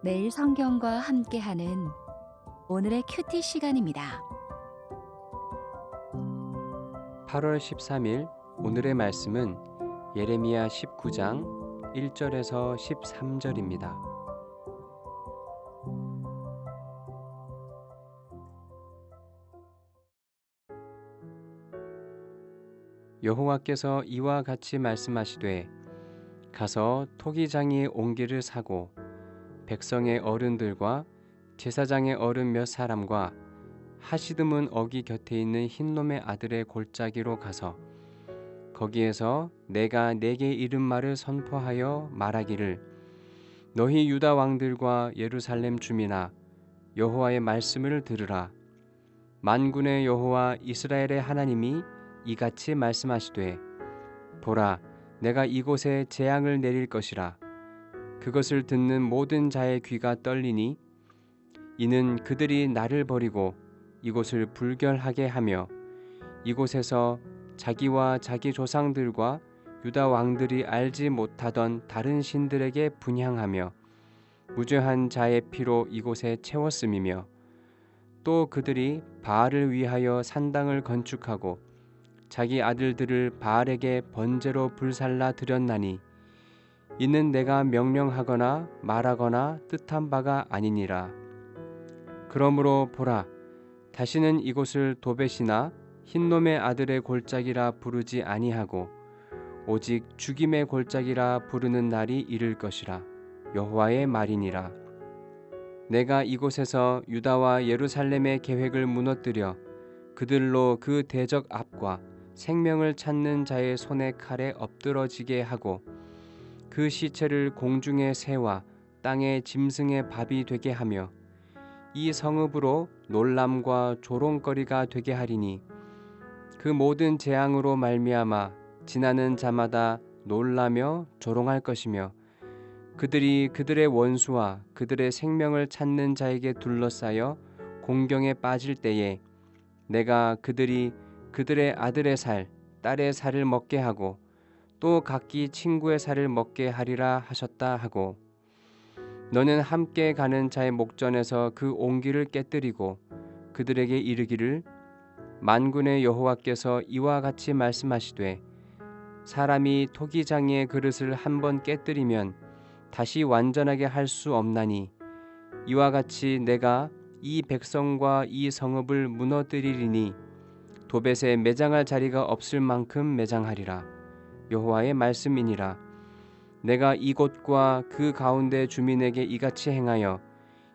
매일 성경과 함께하는 오늘의 큐티 시간입니다. 8월 13일 오늘의 말씀은 예레미야 19장 1절에서 13절입니다. 여호와께서 이와 같이 말씀하시되 가서 토기장이 옹기를 사고 백성의 어른들과 제사장의 어른 몇 사람과 하시드문 어기 곁에 있는 흰놈의 아들의 골짜기로 가서 거기에서 내가 내게 이른 말을 선포하여 말하기를 너희 유다 왕들과 예루살렘 주민아 여호와의 말씀을 들으라. 만군의 여호와 이스라엘의 하나님이 이같이 말씀하시되 보라 내가 이곳에 재앙을 내릴 것이라 그것을 듣는 모든 자의 귀가 떨리니 이는 그들이 나를 버리고 이곳을 불결하게 하며 이곳에서 자기와 자기 조상들과 유다 왕들이 알지 못하던 다른 신들에게 분향하며 무죄한 자의 피로 이곳에 채웠음이며 또 그들이 바알을 위하여 산당을 건축하고 자기 아들들을 바알에게 번제로 불살라 드렸나니 이는 내가 명령하거나 말하거나 뜻한 바가 아니니라. 그러므로 보라 다시는 이곳을 도벳이나 흰놈의 아들의 골짜기라 부르지 아니하고 오직 죽임의 골짜기라 부르는 날이 이를 것이라. 여호와의 말이니라. 내가 이곳에서 유다와 예루살렘의 계획을 무너뜨려 그들로 그 대적 앞과 생명을 찾는 자의 손의 칼에 엎드러지게 하고 그 시체를 공중의 새와 땅의 짐승의 밥이 되게 하며 이 성읍으로 놀람과 조롱거리가 되게 하리니 그 모든 재앙으로 말미암아 지나는 자마다 놀라며 조롱할 것이며 그들이 그들의 원수와 그들의 생명을 찾는 자에게 둘러싸여 공경에 빠질 때에 내가 그들이 그들의 아들의 살, 딸의 살을 먹게 하고 또 각기 친구의 살을 먹게 하리라 하셨다 하고 너는 함께 가는 자의 목전에서 그 옹기를 깨뜨리고 그들에게 이르기를 만군의 여호와께서 이와 같이 말씀하시되 사람이 토기장의 그릇을 한 번 깨뜨리면 다시 완전하게 할 수 없나니 이와 같이 내가 이 백성과 이 성읍을 무너뜨리리니 도벳에 매장할 자리가 없을 만큼 매장하리라 여호와의 말씀이니라. 내가 이곳과 그 가운데 주민에게 이같이 행하여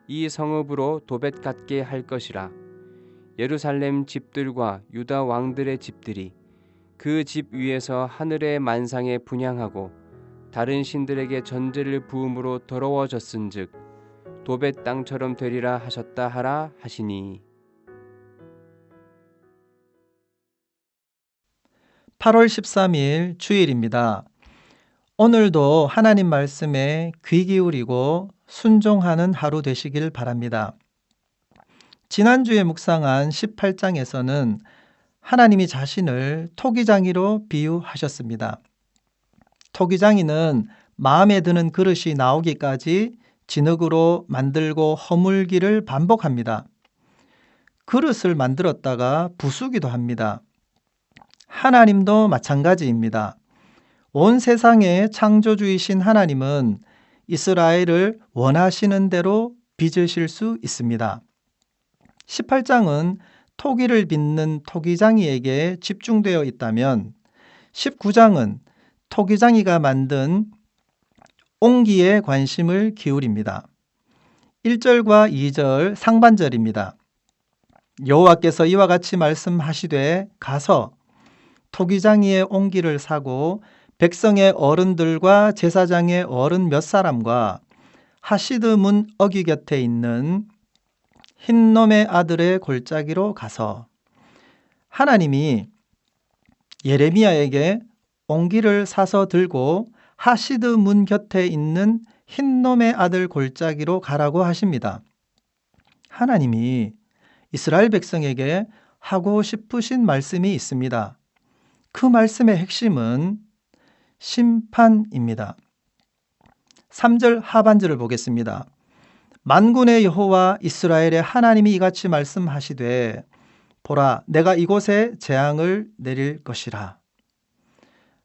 이 성읍으로 도벳 같게 할 것이라. 예루살렘 집들과 유다 왕들의 집들이 그 집 위에서 하늘의 만상에 분향하고 다른 신들에게 전제를 부음으로 더러워졌은즉 도벳 땅처럼 되리라 하셨다 하라 하시니 8월 13일 주일입니다. 오늘도 하나님 말씀에 귀 기울이고 순종하는 하루 되시길 바랍니다. 지난주에 묵상한 18장에서는 하나님이 자신을 토기장이로 비유하셨습니다. 토기장이는 마음에 드는 그릇이 나오기까지 진흙으로 만들고 허물기를 반복합니다. 그릇을 만들었다가 부수기도 합니다. 하나님도 마찬가지입니다. 온 세상의 창조주이신 하나님은 이스라엘을 원하시는 대로 빚으실 수 있습니다. 18장은 토기를 빚는 토기장이에게 집중되어 있다면 19장은 토기장이가 만든 옹기에 관심을 기울입니다. 1절과 2절 상반절입니다. 여호와께서 이와 같이 말씀하시되 가서 토기장이의 옹기를 사고 백성의 어른들과 제사장의 어른 몇 사람과 하시드 문 어기 곁에 있는 흰놈의 아들의 골짜기로 가서 하나님이 예레미야에게 옹기를 사서 들고 하시드 문 곁에 있는 흰놈의 아들 골짜기로 가라고 하십니다. 하나님이 이스라엘 백성에게 하고 싶으신 말씀이 있습니다. 그 말씀의 핵심은 심판입니다. 3절 하반절을 보겠습니다. 만군의 여호와 이스라엘의 하나님이 이같이 말씀하시되 보라 내가 이곳에 재앙을 내릴 것이라.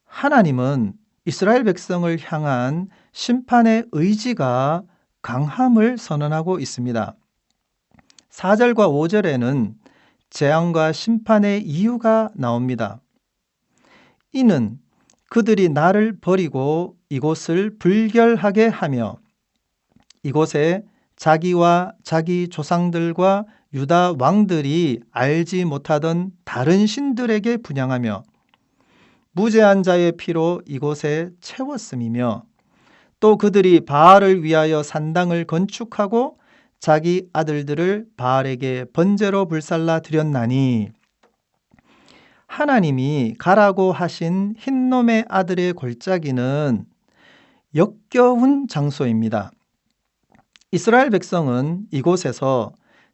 하나님은 이스라엘 백성을 향한 심판의 의지가 강함을 선언하고 있습니다. 4절과 5절에는 재앙과 심판의 이유가 나옵니다. 이는 그들이 나를 버리고 이곳을 불결하게 하며 이곳에 자기와 자기 조상들과 유다 왕들이 알지 못하던 다른 신들에게 분양하며 무죄한 자의 피로 이곳에 채웠음이며 또 그들이 바알을 위하여 산당을 건축하고 자기 아들들을 바알에게 번제로 불살라 드렸나니 하나님이 가라고 하신 흰놈의 아들의 골짜기는 역겨운 장소입니다. 이스라엘 백성은 이곳에서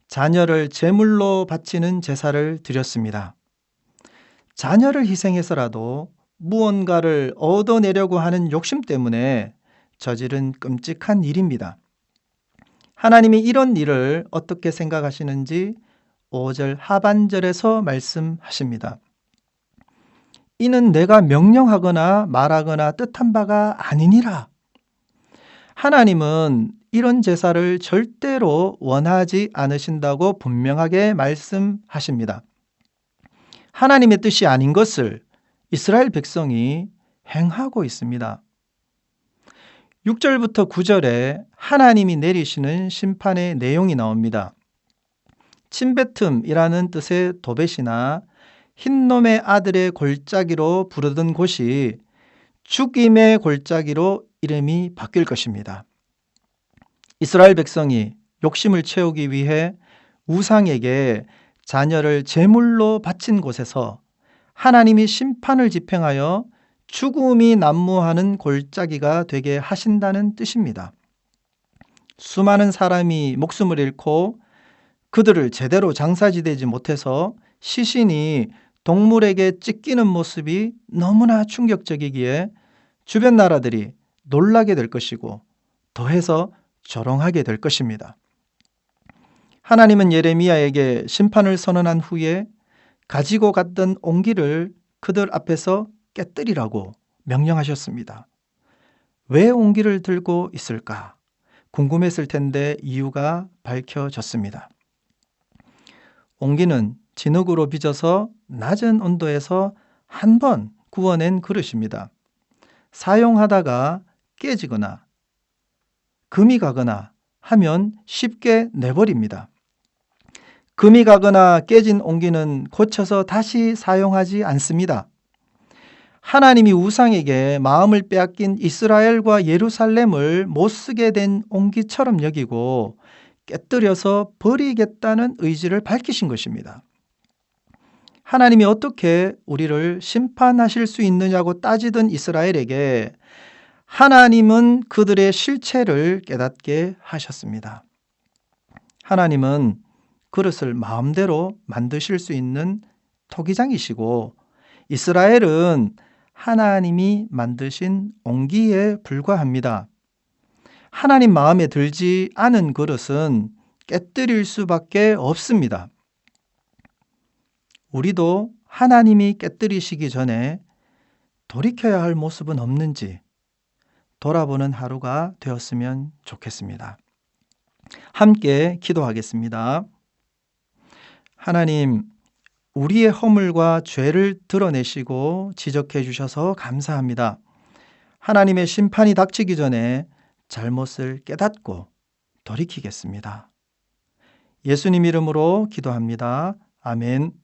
자녀를 제물로 바치는 제사를 드렸습니다. 자녀를 희생해서라도 무언가를 얻어내려고 하는 욕심 때문에 저지른 끔찍한 일입니다. 하나님이 이런 일을 어떻게 생각하시는지 5절 하반절에서 말씀하십니다. 이는 내가 명령하거나 말하거나 뜻한 바가 아니니라. 하나님은 이런 제사를 절대로 원하지 않으신다고 분명하게 말씀하십니다. 하나님의 뜻이 아닌 것을 이스라엘 백성이 행하고 있습니다. 6절부터 9절에 하나님이 내리시는 심판의 내용이 나옵니다. 침베틈이라는 뜻의 도벳이나 흰놈의 아들의 골짜기로 부르던 곳이 죽임의 골짜기로 이름이 바뀔 것입니다. 이스라엘 백성이 욕심을 채우기 위해 우상에게 자녀를 제물로 바친 곳에서 하나님이 심판을 집행하여 죽음이 난무하는 골짜기가 되게 하신다는 뜻입니다. 수많은 사람이 목숨을 잃고 그들을 제대로 장사지되지 못해서 시신이 동물에게 찢기는 모습이 너무나 충격적이기에 주변 나라들이 놀라게 될 것이고 더해서 조롱하게 될 것입니다. 하나님은 예레미야에게 심판을 선언한 후에 가지고 갔던 옹기를 그들 앞에서 깨뜨리라고 명령하셨습니다. 왜 옹기를 들고 있을까? 궁금했을 텐데 이유가 밝혀졌습니다. 옹기는 진흙으로 빚어서 낮은 온도에서 한 번 구워낸 그릇입니다. 사용하다가 깨지거나 금이 가거나 하면 쉽게 내버립니다. 금이 가거나 깨진 옹기는 고쳐서 다시 사용하지 않습니다. 하나님이 우상에게 마음을 빼앗긴 이스라엘과 예루살렘을 못 쓰게 된 옹기처럼 여기고 깨뜨려서 버리겠다는 의지를 밝히신 것입니다. 하나님이 어떻게 우리를 심판하실 수 있느냐고 따지던 이스라엘에게 하나님은 그들의 실체를 깨닫게 하셨습니다. 하나님은 그릇을 마음대로 만드실 수 있는 토기장이시고 이스라엘은 하나님이 만드신 옹기에 불과합니다. 하나님 마음에 들지 않은 그릇은 깨뜨릴 수밖에 없습니다. 우리도 하나님이 깨뜨리시기 전에 돌이켜야 할 모습은 없는지 돌아보는 하루가 되었으면 좋겠습니다. 함께 기도하겠습니다. 하나님, 우리의 허물과 죄를 드러내시고 지적해 주셔서 감사합니다. 하나님의 심판이 닥치기 전에 잘못을 깨닫고 돌이키겠습니다. 예수님 이름으로 기도합니다. 아멘.